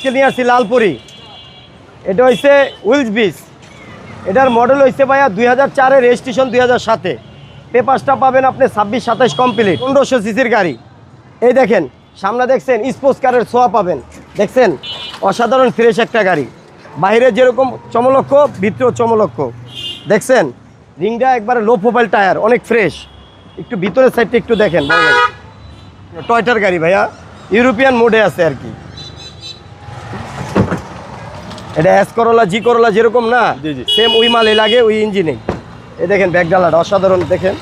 আজকে নিয়ে আসছি লালপুরি। এটা হচ্ছে উইলস বিচ। এটার মডেল হচ্ছে ভাইয়া দুই হাজার চারের রেজিস্ট্রেশন দুই হাজার সাতে। পেপারসটা পাবেন আপনি ছাব্বিশ সাতাশ কমপ্লিট পনেরোশো সিসির গাড়ি। এই দেখেন, সামনে দেখছেন স্পোর্টস কারের ছোঁয়া পাবেন। দেখছেন, অসাধারণ ফ্রেশ একটা গাড়ি। বাইরে যেরকম চমলক্ষ, ভিতরেও চমলক্ষ। দেখছেন, রিংটা একবারে লো প্রোফাইল টায়ার অনেক ফ্রেশ একটু ভিতরের সাইডটা একটু দেখেন টয়টার গাড়ি ভাইয়া। ইউরোপিয়ান মোডে আছে আর কি। এটা এস করলা জি করলা যেরকম না। সেম ওই মালে লাগে ওই ইঞ্জিনে এ দেখেন ব্যাগডালাটা অসাধারণ দেখেন।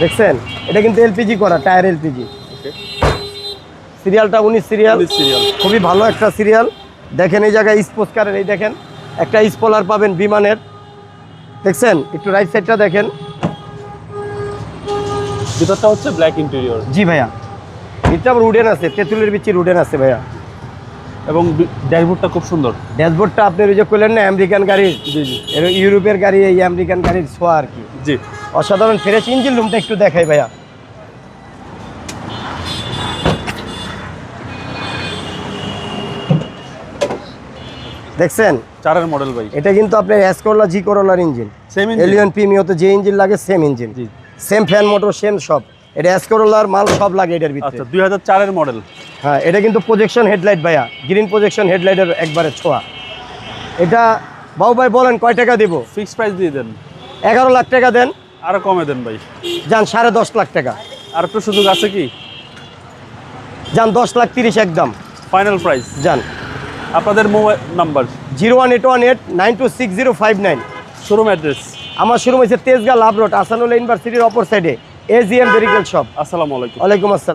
দেখছেন? এটা কিন্তু এলপিজি করা টায়ার এলপিজি সিরিয়ালটা উনিশ সিরিয়াল সিরিয়াল খুবই ভালো একটা সিরিয়াল দেখেন এই জায়গায় স্পোর্টস এই দেখেন একটা স্পলার পাবেন বিমানের। দেখছেন? একটু রাইট সাইডটা দেখেন। ভিতরটা হচ্ছে ব্ল্যাক ইন্টেরিয়র জি ভাইয়া। এটা রুডেন আছে তেঁতুলের বিচি রুডেন আছে ভাইয়া। এবং ড্যাশবোর্ডটা খুব সুন্দর। ড্যাশবোর্ডটা আপনি ওই যে করলেন না আমেরিকান গাড়ির জি জি। এর ইউরোপের গাড়ি এই আমেরিকান গাড়ির ছোঁয়া আর কি। জি। অসাধারণ ফ্রেশ ইঞ্জিন রুমটা একটু দেখাই ভাইয়া। দেখছেন? চারের মডেল ভাই। এটা কিন্তু আপনার এস করলা জি করলার ইঞ্জিন। সেম এলিয়ন প্রিমিওতে যে ইঞ্জিন লাগে সেম ইঞ্জিন। জি। সেম ফ্যান মোটর সেম সব। এটা করলার মাল সব লাগে এটার ভিতরে। আচ্ছা দুই হাজার চারের মডেল হ্যাঁ এটা কিন্তু প্রজেকশন হেডলাইট ভাইয়া। গ্রিন প্রজেকশন হেডলাইটের একবারে ছোঁয়া। এটা বাবু ভাই বলেন কয় টাকা দিব? ফিক্স প্রাইস দিয়ে দেন। এগারো লাখ টাকা দেন। আরও কমে দেন ভাই। যান সাড়ে দশ লাখ টাকা। আর একটু সুযোগ আছে কি? যান দশ লাখ তিরিশ একদম। ফাইনাল প্রাইস যান। আপনাদের mobile number zero one eight one eight nine two six zero five nine. Showroom address আমার শুরু হয়েছে তেজগাঁ লাভ রোড আসানুল্লাহ ইউনিভার্সিটির অপর সাইডে এজিএম ভেরিকেল শপ আসসালামু আলাইকুম। ওয়ালাইকুম আসসালাম।